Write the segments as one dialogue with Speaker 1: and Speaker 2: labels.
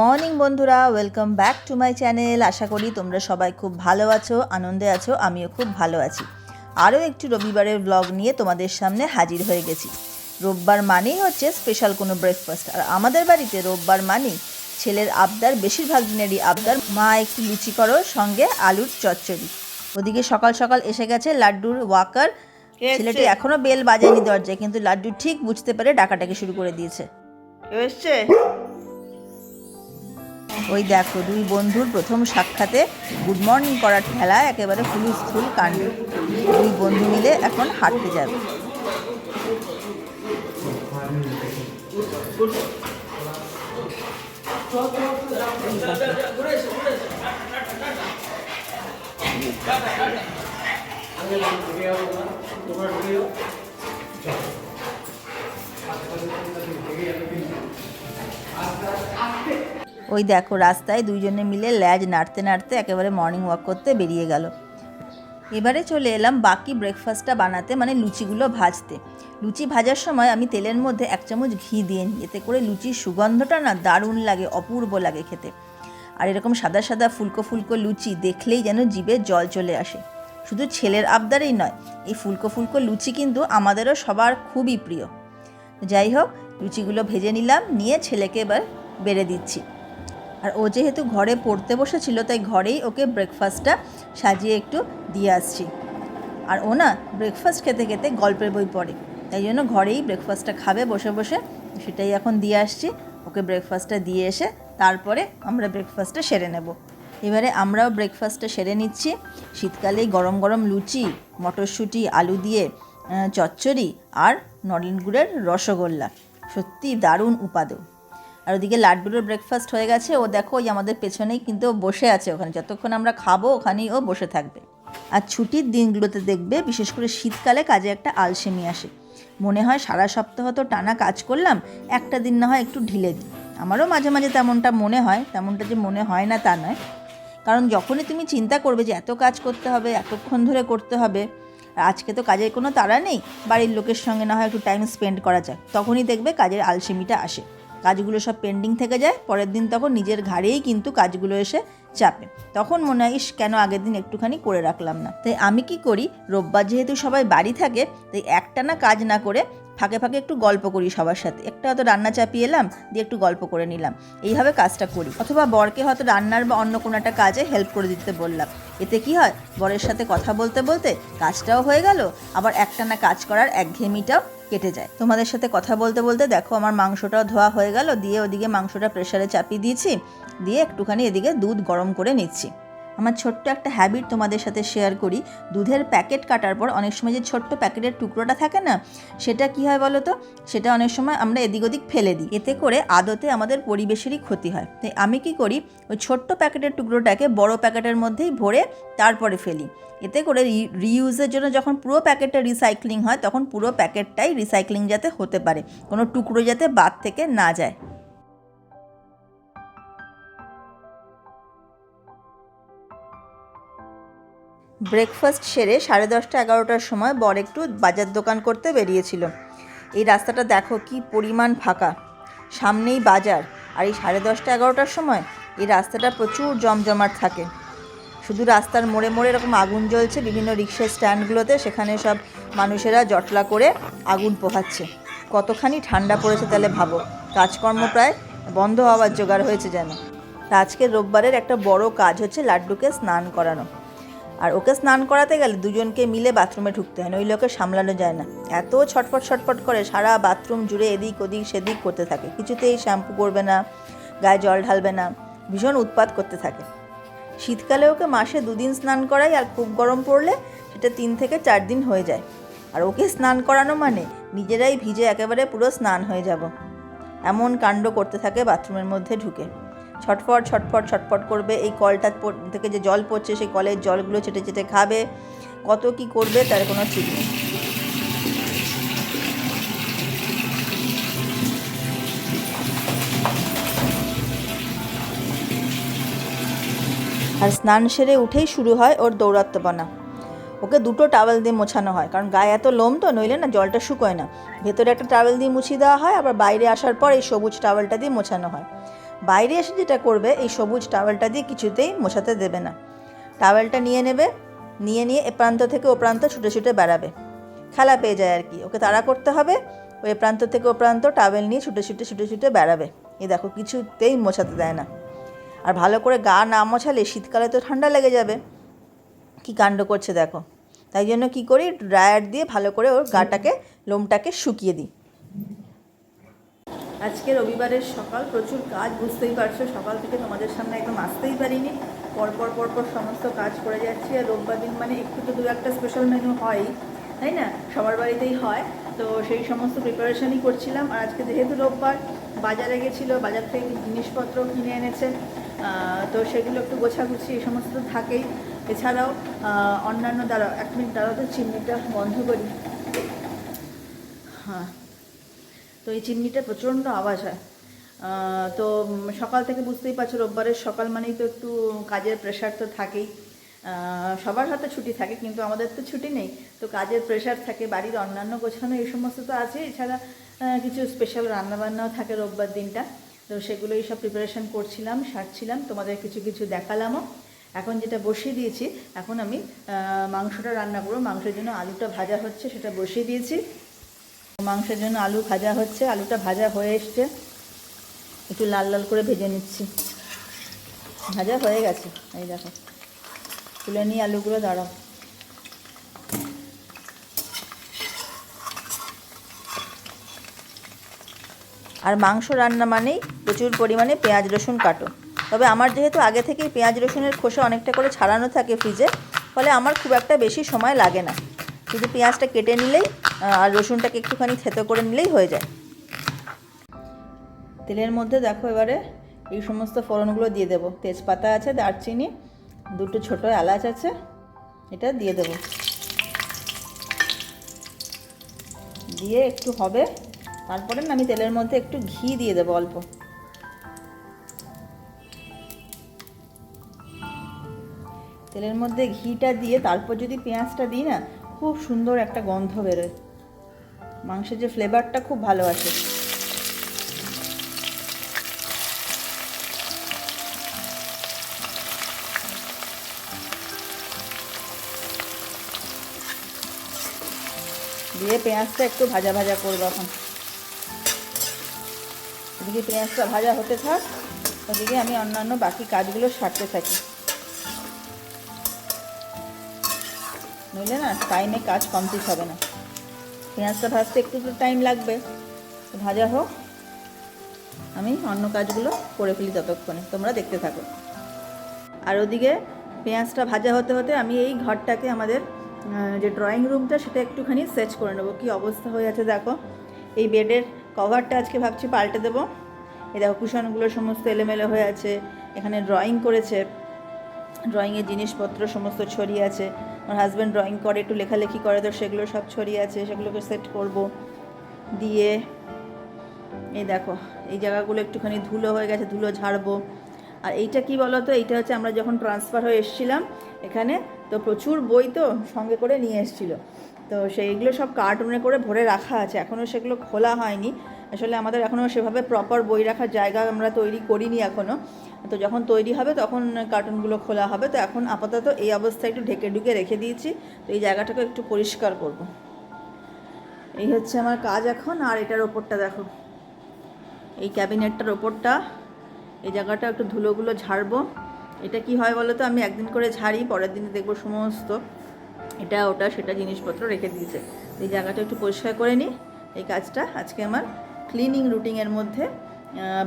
Speaker 1: Morning বন্ধুরা welcome back to my channel আশা করি তোমরা সবাই খুব ভালো আছো আনন্দে আছো আমিও খুব ভালো আছি। আরও একটি রবিবারের ব্লগ নিয়ে তোমাদের সামনে হাজির হয়ে গেছি। রোববার মানেই হচ্ছে স্পেশাল কোনো ব্রেকফাস্ট আর আমাদের বাড়িতে রোববার মানেই ছেলের আবদার বেশিরভাগ দিনেরই আবদার মা একটু লুচি করো সঙ্গে আলুর চচ্চড়ি। ওদিকে সকাল সকাল এসে গেছে লাড্ডুর ওয়াকার ছেলেটি এখনও বেল বাজায়নি দরজায় কিন্তু লাড্ডু ঠিক বুঝতে পেরে ডাকাটাকে শুরু করে দিয়েছে।
Speaker 2: এসছে।
Speaker 1: ওই দেখো, দুই বন্ধুর প্রথম সাক্ষাতে গুড মর্নিং করার ঠেলায় একেবারে হুলুস্থুল কাণ্ড। দুই বন্ধু মিলে এখন হাঁটতে যাবে। ওই দেখো রাস্তায় দুইজনে মিলে ল্যাজ নাড়তে নাড়তে একেবারে মর্নিং ওয়াক করতে বেরিয়ে গেল। এবারে চলে এলাম বাকি ব্রেকফাস্টটা বানাতে মানে লুচিগুলো ভাজতে। লুচি ভাজার সময় আমি তেলের মধ্যে এক চামচ ঘি দিয়ে নিই। এতে করে লুচির সুগন্ধটা না দারুণ লাগে, অপূর্ব লাগে খেতে। আর এরকম সাদা সাদা ফুলকো ফুলকো লুচি দেখলেই যেন জিভে জল চলে আসে। শুধু ছেলের আবদারেই নয়, এই ফুলকো ফুলকো লুচি কিন্তু আমাদেরও সবার খুবই প্রিয়। যাই হোক, লুচিগুলো ভেজে নিলাম, নিয়ে ছেলেকে এবার বেড়ে দিচ্ছি। আর ও যেহেতু ঘরে পড়তে বসেছিল, তাই ঘরেই ওকে ব্রেকফাস্টটা সাজিয়ে একটু দিয়ে আসছি। আর ও না ব্রেকফাস্ট খেতে খেতে গল্পের বই পড়ে, তাই জন্য ঘরেই ব্রেকফাস্টটা খাবে, বসে বসে সেটাই এখন দিয়ে আসছি। ওকে ব্রেকফাস্টটা দিয়ে এসে তারপরে আমরা ব্রেকফাস্টটা সেরে নেব। এবারে আমরাও ব্রেকফাস্টটা সেরে নিচ্ছি। শীতকালে গরম গরম লুচি, মটরশুঁটি, আলু দিয়ে চচ্চড়ি আর নলেন গুড়ের রসগোল্লা। সত্যি দারুণ উপাদেয় আর ওদিকে লাড্ডুরও ব্রেকফাস্ট হয়ে গেছে। ও দেখো, ওই আমাদের পেছনেই কিন্তু বসে আছে ওখানে। যতক্ষণ আমরা খাব, ওখানেই ও বসে থাকবে। আর ছুটির দিনগুলোতে দেখবে, বিশেষ করে শীতকালে কাজে একটা আলসেমি আসে। মনে হয় সারা সপ্তাহ তো টানা কাজ করলাম, একটা দিন না হয় একটু ঢিলে দিই। আমারও মাঝে মাঝে তেমনটা মনে হয়, তেমনটা যে মনে হয় না তা নয়। কারণ যখনই তুমি চিন্তা করবে যে এত কাজ করতে হবে, এতক্ষণ ধরে করতে হবে, আর আজকে তো কাজের কোনো তাড়া নেই, বাড়ির লোকের সঙ্গে না হয় একটু টাইম স্পেন্ড করা যায় তখনই দেখবে কাজের আলসেমিটা আসে। কাজগুলো সব পেন্ডিং থেকে যায়, পরের দিন তখন নিজের ঘাড়েই কিন্তু কাজগুলো এসে চাপে। তখন মনে হয়, ইস, কেন আগের দিন একটুখানি করে রাখলাম না? তাই আমি কি করি, রোববার যেহেতু সবাই বাড়ি থাকে, তাই একটানা কাজ না করে ফাঁকে ফাঁকে একটু গল্প করি সবার সাথে। একটা হয়তো রান্না চাপিয়ে এলাম, দিয়ে একটু গল্প করে নিলাম। এইভাবে কাজটা করি। অথবা বরকে হয়তো রান্নার বা অন্য কোনো একটা কাজে হেল্প করে দিতে বললাম। এতে কি হয়, বরের সাথে কথা বলতে বলতে কাজটাও হয়ে গেল, আবার একটানা কাজ করার একঘেয়েমিটাও কেটে যায়। তোমাদের সাথে কথা বলতে বলতে দেখো আমার মাংসটাও ধোয়া হয়ে গেল, দিয়ে ওদিকে মাংসটা প্রেশারে চাপিয়ে দিয়েছি, দিয়ে একটুখানি এদিকে দুধ গরম করে নিচ্ছি। আমার ছোট্ট একটা হ্যাবিট তোমাদের সাথে শেয়ার করি। দুধের প্যাকেট কাটার পর অনেক সময় যে ছোট্ট প্যাকেটের টুকরোটা থাকে না, সেটা কি হয় বলো তো? সেটা অনেক সময় আমরা এদিক ওদিক ফেলে দিই। এতে করে আদতে আমাদের পরিবেশেরই ক্ষতি হয়। তাই আমি কি করি? ওই ছোট্ট প্যাকেটের টুকরোটাকে বড় প্যাকেটের মধ্যেই ভরে তারপরে ফেলি। এতে করে রিইউজের জন্য যখন পুরো প্যাকেটটা রিসাইক্লিং হয়, তখন পুরো প্যাকেটটাই রিসাইক্লিং যাতে হতে পারে। কোনো টুকরো যাতে বাদ থেকে না যায়। ব্রেকফাস্ট সেরে সাড়ে দশটা, এগারোটার সময় বর একটু বাজার দোকান করতে বেরিয়েছিল। এই রাস্তাটা দেখো কি পরিমাণ ফাঁকা। সামনেই বাজার আর এই সাড়ে দশটা, এগারোটার সময় এই রাস্তাটা প্রচুর জমজমাট থাকে। শুধু রাস্তার মোড়ে মোড়ে এরকম আগুন জ্বলছে, বিভিন্ন রিক্সা স্ট্যান্ডগুলোতে সেখানে সব মানুষেরা জটলা করে আগুন পোহাচ্ছে। কতখানি ঠান্ডা পড়েছে তাহলে ভাবো। কাজকর্ম প্রায় বন্ধ হওয়ার জোগাড় হয়েছে যেন। আজকে রোববারের একটা বড় কাজ হচ্ছে লাড্ডুকে স্নান করানো। আর ওকে স্নান করাতে গেলে দুজনকে মিলে বাথরুমে ঢুকতে হয়, নইলে ওকে সামলানো যায় না। এত ছটফট ছটফট করে সারা বাথরুম জুড়ে এদিক ওদিক সেদিক করতে থাকে। কিছুতেই শ্যাম্পু করবে না, গায়ে জল ঢালবে না, ভীষণ উৎপাত করতে থাকে। শীতকালে ওকে মাসে দুদিন স্নান করাই আর খুব গরম পড়লে সেটা তিন থেকে চার দিন হয়ে যায়। আর ওকে স্নান করানো মানে নিজেরাই ভিজে একেবারে পুরো স্নান হয়ে যাব। এমন কাণ্ড করতে থাকে বাথরুমের মধ্যে ঢুকে। ছটফট ছটফট ছটফট করবে। এই কলটা থেকে যে জল পড়ছে, সেই কলের জলগুলো চেটে চেটে খাবে। কত কি করবে, তার কোনো ঠিক নেই। আর স্নান সেরে উঠেই শুরু হয় ওর দৌরাত্মপনা ওকে দুটো টাওয়েল দিয়ে মোছানো হয়, কারণ গায়ে এত লোম তো, নইলে না জলটা শুকোয় না। ভেতরে একটা টাওয়েল দিয়ে মুছিয়ে দেওয়া হয়, আবার বাইরে আসার পর এই সবুজ টাওয়েলটা দিয়ে মোছানো হয়। বাইরে এসে যেটা করবে, এই সবুজ টাওয়েলটা দিয়ে কিছুতেই মোছাতে দেবে না। টাওয়েলটা নিয়ে নেবে, নিয়ে নিয়ে এ প্রান্ত থেকে ও প্রান্ত ছুটে ছুটে বেড়াবে। খেলা পেয়ে যায় আর কি। ওকে তাড়া করতে হবে ওই প্রান্ত থেকে ও প্রান্ত টাওয়েল নিয়ে ছুটে ছুটে ছুটে ছুটে বেড়াবে। এই দেখো, কিছুতেই মোছাতে দেয় না। আর ভালো করে গা না মোছালে শীতকালে তো ঠান্ডা লেগে যাবে। কি কাণ্ড করছে দেখো। তাই জন্য কি করি ড্রায়ার দিয়ে ভালো করে ওর গাটাকে, লোমটাকে শুকিয়ে দিই। আজকে রবিবারের সকাল, প্রচুর কাজ, বুঝতেই পারছ, সকাল থেকে তোমাদের সামনে একদম আসতেই পারিনি। পরপর পরপর সমস্ত কাজ করে যাচ্ছি, আর রোববার দিন মানে একটু তো দু একটা স্পেশাল মেনু হয়ই তাই না? সবার বাড়িতেই হয়। তো সেই সমস্ত প্রিপারেশনই করছিলাম। আর আজকে যেহেতু রোববার, বাজারে গেছিল, বাজার থেকে জিনিসপত্র কিনে এনেছে তো সেগুলো একটু গোছাগুছি, এই সমস্ত তো থাকেই। এছাড়াও অন্যান্য দ্বারা এক মিনিট দ্বারা তো, চিমনিটা বন্ধ করি। হ্যাঁ। তো এই চিমনিটা প্রচণ্ড আওয়াজ হয়। তো সকাল থেকে বুঝতেই পারছ রোববারের সকাল মানেই তো একটু কাজের প্রেশার তো থাকেই। সবার হাতে ছুটি থাকে কিন্তু আমাদের তো ছুটি নেই। তো কাজের প্রেশার থাকে, বাড়ির অন্যান্য গোছানো এই সমস্ত তো আছে। এছাড়া কিছু স্পেশাল রান্নাবান্নাও থাকে রোববার দিনটা। তো সেগুলোই সব প্রিপারেশন করছিলাম, সারছিলাম, তোমাদের কিছু কিছু দেখালামও। এখন যেটা বসিয়ে দিয়েছি, এখন আমি মাংসটা রান্না করব। মাংসের জন্য আলুটা ভাজা হচ্ছে, সেটা বসিয়ে দিয়েছি। মাংসের জন্য আলু ভাজা হচ্ছে, আলুটা ভাজা হয়ে এসছে। একটু লাল লাল করে ভেজে নিচ্ছি। ভাজা হয়ে গেছে, এই দেখো। তুলে নিয়ে আলুগুলো দাঁড়াও। আর মাংস রান্না মানেই প্রচুর পরিমাণে পেঁয়াজ, রসুন কাটো। তবে আমার যেহেতু আগে থেকেই পেঁয়াজ, রসুনের খোসা অনেকটা করে ছাড়ানো থাকে ফ্রিজে, ফলে আমার খুব একটা বেশি সময় লাগে না। শুধু পেঁয়াজটা কেটে নিলেই আর রসুনটাকে একটুখানি থেতো করে নিলেই হয়ে যায়। তেলের মধ্যে দেখো এবারে এই সমস্ত ফোড়নগুলো দিয়ে দেবো। তেজপাতা আছে, দারচিনি, দুটো ছোটো এলাচ আছে, এটা দিয়ে দেবো। দিয়ে একটু হবে, তারপরে আমি তেলের মধ্যে একটু ঘি দিয়ে দেবো অল্প। তেলের মধ্যে ঘিটা দিয়ে, তারপর যদি পেঁয়াজটা দিই না খুব সুন্দর একটা গন্ধ বেরোয়। মাংসের যে ফ্লেভারটা খুব ভালো আসে। দিয়ে পেঁয়াজটা একটু ভাজা ভাজা করব এখন। এদিকে পেঁয়াজটা ভাজা হতে থাক, ওদিকে আমি অন্যান্য বাকি কাজগুলো সারতে থাকি। নইলে না টাইমে কাজ কমপ্লিট হবে না। পেঁয়াজটা ভাজতে একটু তো টাইম লাগবে। ভাজা হোক। আমি অন্য কাজগুলো করে ফেলি ততক্ষণে। তোমরা দেখতে থাকো। আর ওদিকে পেঁয়াজটা ভাজা হতে হতে আমি এই ঘরটাকে আমাদের যে ড্রয়িং রুমটা সেটা একটুখানি সেচ করে নেব। কী অবস্থা হয়ে আছে দেখো। এই বেডের কভারটা আজকে ভাবছি পাল্টে দেবো। এই দেখো, কুশনগুলো সমস্ত এলোমেলো হয়ে আছে। এখানে ড্রয়িং করেছে। ড্রয়িংয়ের জিনিসপত্র সমস্ত ছড়িয়ে আছে। আমার হাজব্যান্ড ড্রয়িং করে, একটু লেখালেখি করে, তো সেগুলো সব ছড়িয়ে আছে, সেগুলোকে সেট করব। দিয়ে এই দেখো, এই জায়গাগুলো একটুখানি ধুলো হয়ে গেছে, ধুলো ঝাড়বো। আর এইটা কি বলো তো এইটা হচ্ছে আমরা যখন ট্রান্সফার হয়ে এসেছিলাম এখানে, তো প্রচুর বই তো সঙ্গে করে নিয়ে এসেছিল। তো সেইগুলো সব কার্টুনে করে ভরে রাখা আছে এখনও সেগুলো খোলা হয়নি। আসলে আমাদের এখনও সেভাবে প্রপার বই রাখার জায়গা আমরা তৈরি করিনি এখনও তো যখন তৈরি হবে, তখন কার্টুনগুলো খোলা হবে। তো এখন আপাতত এই অবস্থায় একটু ঢেকে ঢুকে রেখে দিয়েছি। তো এই জায়গাটাকে একটু পরিষ্কার করব। এই হচ্ছে আমার কাজ এখন। আর এটার ওপরটা দেখো। এই ক্যাবিনেটটার ওপরটা। এই জায়গাটা একটু ধুলোগুলো ঝাড়বো। এটা কি হয় বলো তো? আমি একদিন করে ঝাড়ি, পরের দিনে দেখব সমস্ত। এটা, ওটা, সেটা জিনিসপত্র রেখে দিয়েছে। এই জায়গাটা একটু পরিষ্কার করে নিই এই কাজটা আজকে আমার ক্লিনিং রুটিনের মধ্যে।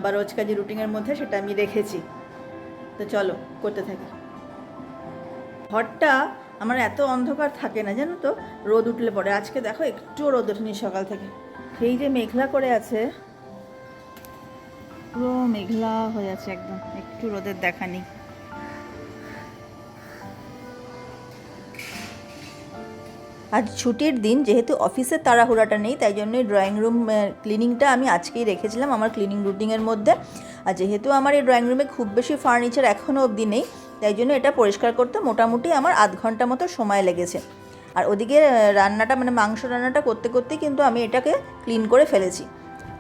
Speaker 1: বা রোজ যে রুটিনের মধ্যে সেটা আমি রেখেছি। তো চলো, করতে থাকি। ঘরটা আমার এত অন্ধকার থাকে না, জানো তো? রোদ উঠলে পরে। আজকে দেখো, একটু রোদ ওঠেনি সকাল থেকে। সেই যে মেঘলা করে আছে, পুরো মেঘলা হয়ে আছে একদম। একটু রোদের দেখা নেই। আজ ছুটির দিন, যেহেতু অফিসের তাড়াহুড়াটা নেই, তাই জন্যই ড্রয়িং রুম ক্লিনিংটা আমি আজকেই রেখেছিলাম আমার ক্লিনিং রুটিনের মধ্যে। আর যেহেতু আমার এই ড্রয়িং রুমে খুব বেশি ফার্নিচার এখনও অবধি নেই, তাই জন্য এটা পরিষ্কার করতে মোটামুটি আমার আধ ঘণ্টা মতো সময় লেগেছে। আর ওদিকে রান্নাটা মানে মাংস রান্নাটা করতে করতেই কিন্তু আমি এটাকে ক্লিন করে ফেলেছি।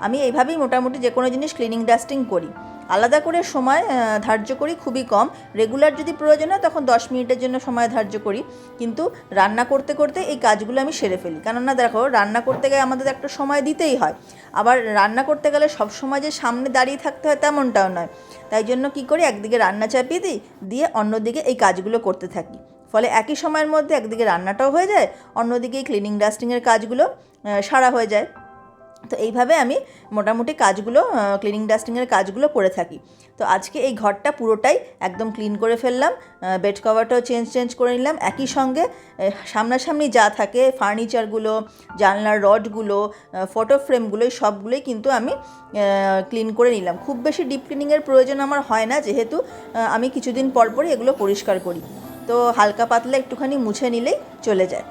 Speaker 1: আমি এইভাবেই মোটামুটি যে কোনো জিনিস ক্লিনিং ডাস্টিং করি। আলাদা করে সময় ধার্য করি খুবই কম। রেগুলার যদি প্রয়োজন হয়, তখন দশ মিনিটের জন্য সময় ধার্য করি। কিন্তু রান্না করতে করতে এই কাজগুলো আমি সেরে ফেলি। কেননা দেখো, রান্না করতে গেলে আমাদের একটা সময় দিতেই হয়। আবার রান্না করতে গেলে সব সময় যে সামনে দাঁড়িয়ে থাকতে হয়, তেমনটাও নয়। তাই জন্য কী করি, একদিকে রান্না চাপিয়ে দিই, দিয়ে অন্যদিকে এই কাজগুলো করতে থাকি। ফলে একই সময়ের মধ্যে একদিকে রান্নাটাও হয়ে যায়, অন্যদিকে ক্লিনিং ডাস্টিংয়ের কাজগুলো সারা হয়ে যায়। তো এইভাবে আমি মোটামুটি কাজগুলো ক্লিনিং ডাস্টিংয়ের কাজগুলো করে থাকি। তো আজকে এই ঘরটা পুরোটাই একদম ক্লিন করে ফেললাম বেড কভারটাও চেঞ্জ চেঞ্জ করে নিলাম। একই সঙ্গে সামনাসামনি যা থাকে ফার্নিচারগুলো জানলার রডগুলো ফটো ফ্রেমগুলো সবগুলোই কিন্তু আমি ক্লিন করে নিলাম। খুব বেশি ডিপ ক্লিনিংয়ের প্রয়োজন আমার হয় না, যেহেতু আমি কিছুদিন পর পরই এগুলো পরিষ্কার করি। তো হালকা পাতলা একটুখানি মুছে নিলেই চলে যায়।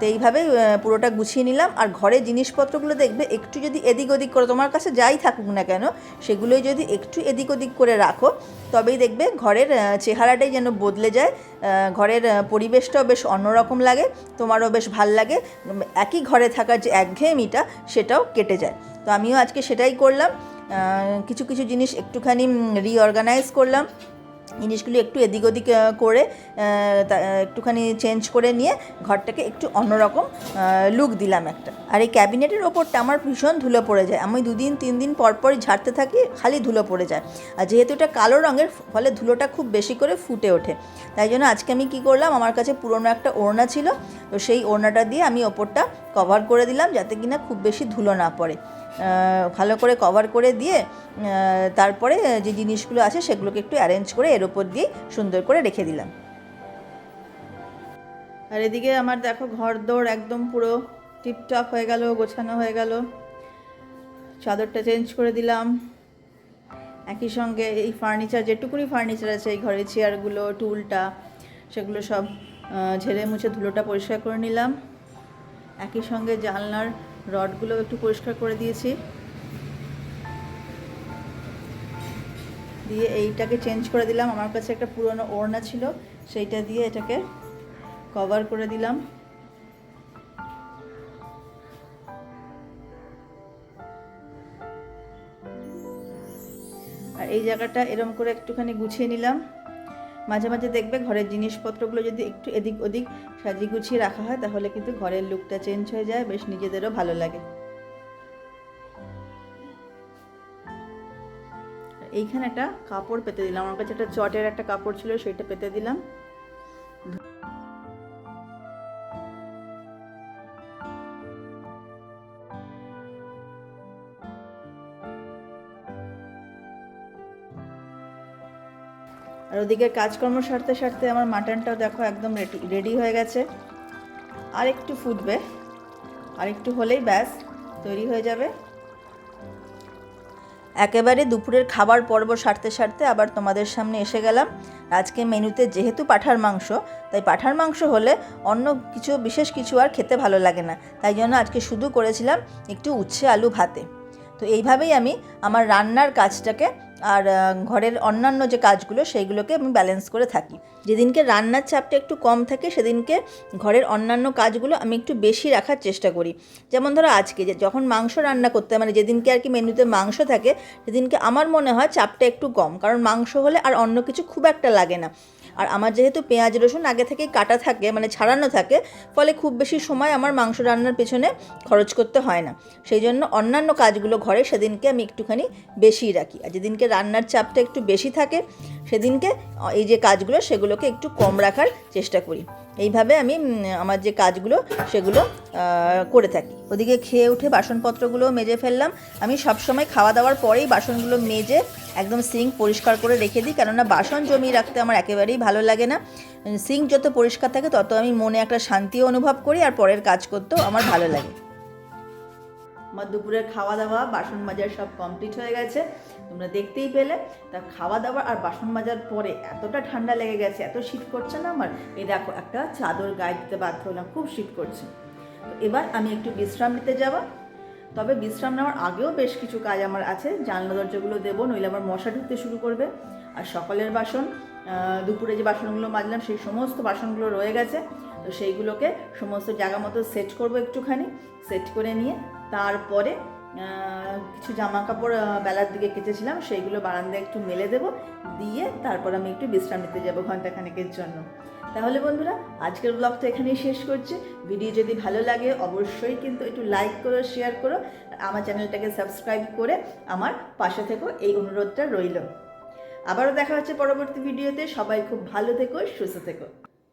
Speaker 1: তো এইভাবেই পুরোটা গুছিয়ে নিলাম। আর ঘরের জিনিসপত্রগুলো দেখবে, একটু যদি এদিক ওদিক করে, তোমার কাছে যাই থাকুক না কেন, সেগুলোই যদি একটু এদিক ওদিক করে রাখো, তবেই দেখবে ঘরের চেহারাটাই যেন বদলে যায়। ঘরের পরিবেশটাও বেশ অন্যরকম লাগে, তোমারও বেশ ভালো লাগে। একই ঘরে থাকার যে একঘেয়েমিটা, সেটাও কেটে যায়। তো আমিও আজকে সেটাই করলাম। কিছু কিছু জিনিস একটুখানি রিঅর্গানাইজ করলাম। জিনিসগুলো একটু এদিক ওদিক করে একটুখানি চেঞ্জ করে নিয়ে ঘরটাকে একটু অন্যরকম লুক দিলাম একটা। আর এই ক্যাবিনেটের ওপরটা আমার ভীষণ ধুলো পড়ে যায়। আমি দুদিন, তিন দিন পর পরই ঝাড়তে থাকি, খালি ধুলো পড়ে যায়। আর যেহেতু এটা কালো রঙের, ফলে ধুলোটা খুব বেশি করে ফুটে ওঠে। তাই জন্য আজকে আমি কি করলাম, আমার কাছে পুরনো একটা ওড়না ছিল, তো সেই ওড়নাটা দিয়ে আমি ওপরটা কভার করে দিলাম, যাতে কিনা খুব বেশি ধুলো না পড়ে। ভালো করে কভার করে দিয়ে তারপরে যে জিনিসগুলো আছে সেগুলোকে একটু অ্যারেঞ্জ করে এর ওপর দিয়ে সুন্দর করে রেখে দিলাম। আর এদিকে আমার দেখো ঘর দৌড় একদম পুরো টিপটপ হয়ে গেল, গোছানো হয়ে গেল। চাদরটা চেঞ্জ করে দিলাম। একই সঙ্গে এই ফার্নিচার যেটুকুনি ফার্নিচার আছে এই ঘরের চেয়ারগুলো টুলটা, সেগুলো সব ঝেড়ে মুছে ধুলোটা পরিষ্কার করে নিলাম। একই সঙ্গে জানলার রডগুলো একটু পরিষ্কার করে দিয়েছি। দিয়ে এইটাকে চেঞ্জ করে দিলাম। আমার কাছে একটা পুরনো ওড়না ছিল, সেইটা দিয়ে এটাকে কভার করে দিলাম। আর এই জায়গাটা এরম করে একটুখানি গুছিয়ে নিলাম। মাঝে মাঝে দেখবে ঘরের জিনিসপত্রগুলো যদি একটু এদিক ওদিক সাজিয়ে গুছিয়ে রাখা হয়, তাহলে কিন্তু ঘরের লুকটা চেঞ্জ হয়ে যায়, বেশ নিজেদেরও ভালো লাগে। এইখানে একটা কাপড় পেতে দিলাম। আমার কাছে একটা চটের একটা কাপড় ছিল সেটা পেতে দিলাম। আর ওদিকে কাজকর্ম সারতে সারতে আমার মাটনটাও দেখো একদম রেডি রেডি হয়ে গেছে। আর একটু ফুটবে, আর একটু হলেই ব্যাস, তৈরি হয়ে যাবে। একেবারে দুপুরের খাবার পর্ব সারতে সারতে আবার তোমাদের সামনে এসে গেলাম। আজকে মেনুতে যেহেতু পাঠার মাংস, তাই পাঠার মাংস হলে অন্য কিছু, বিশেষ কিছু আর খেতে ভালো লাগে না। তাই জন্য আজকে শুধু করেছিলাম একটু উচ্ছে আলু ভাতে। তো এইভাবেই আমি আমার রান্নার কাজটাকে আর ঘরের অন্যান্য যে কাজগুলো সেইগুলোকে আমি ব্যালেন্স করে থাকি। যেদিনকে রান্নার চাপটা একটু কম থাকে, সেদিনকে ঘরের অন্যান্য কাজগুলো আমি একটু বেশি রাখার চেষ্টা করি। যেমন ধরো আজকে যে যখন মাংস রান্না করতে মানে যেদিনকে আর কি মেনুতে মাংস থাকে, সেদিনকে আমার মনে হয় চাপটা একটু কম। কারণ মাংস হলে আর অন্য কিছু খুব একটা লাগে না। আর আমার যেহেতু পেঁয়াজ, রসুন আগে থেকেই কাটা থাকে মানে ছাড়ানো থাকে, ফলে খুব বেশি সময় আমার মাংস রান্নার পেছনে খরচ করতে হয় না। সেই জন্য অন্যান্য কাজগুলো ঘরে সেদিনকে আমি একটুখানি বেশি রাখি। আর যেদিনকে রান্নার চাপটা একটু বেশি থাকে, সেদিনকে এই যে কাজগুলো, সেগুলোকে একটু কম রাখার চেষ্টা করি। এইভাবে আমি আমার যে কাজগুলো সেগুলো করে থাকি। ওদিকে খেয়ে উঠে বাসনপত্রগুলো মেজে ফেললাম। আমি সবসময় খাওয়া দাওয়ার পরেই বাসনগুলো মেজে একদম সিঙ্ক পরিষ্কার করে রেখে দিই, কেননা বাসন জমিয়ে রাখতে আমার একেবারেই ভালো লাগে না। সিঙ্ক যত পরিষ্কার থাকে, তত আমি মনে একটা শান্তিও অনুভব করি, আর পরের কাজ করতেও আমার ভালো লাগে। আমার দুপুরের খাওয়া দাওয়া বাসন মাজার সব কমপ্লিট হয়ে গেছে। তোমরা দেখতেই পেলে, তা খাওয়া দাওয়া আর বাসন মাজার পরে এতটা ঠান্ডা লেগে গেছে, এত শীত করছে না আমার? এই দেখো, একটা চাদর গায়ে দিতে বাধ্য হলাম, খুব শীত করছে। তো এবার আমি একটু বিশ্রাম নিতে যাব। তবে বিশ্রাম নেওয়ার আগেও বেশ কিছু কাজ আমার আছে, জানলা দরজাগুলো দেবো, নইলে আমার মশা ঢুকতে শুরু করবে। আর সকালের বাসন দুপুরে যে বাসনগুলো মাজলাম, সেই সমস্ত বাসনগুলো রয়ে গেছে। তো সেইগুলোকে সমস্ত জায়গা মতো সেট করব একটুখানি সেট করে নিয়ে তারপরে কিছু জামা কাপড় বেলার দিকে কেচেছিলাম, সেইগুলো বারান্দায় একটু মেলে দেবো, দিয়ে তারপর আমি একটু বিশ্রাম নিতে যাব ঘন্টাখানেকের জন্য। তাহলে বন্ধুরা, আজকের ব্লগটা এখানেই শেষ করছি। ভিডিও যদি ভালো লাগে, অবশ্যই কিন্তু একটু লাইক করো শেয়ার করো, আমার চ্যানেলটাকে সাবস্ক্রাইব করে আমার পাশে থেকো, এই অনুরোধটা রইল। আবারও দেখা হচ্ছে পরবর্তী ভিডিওতে সবাই খুব ভালো থেকো, সুস্থ থেকো।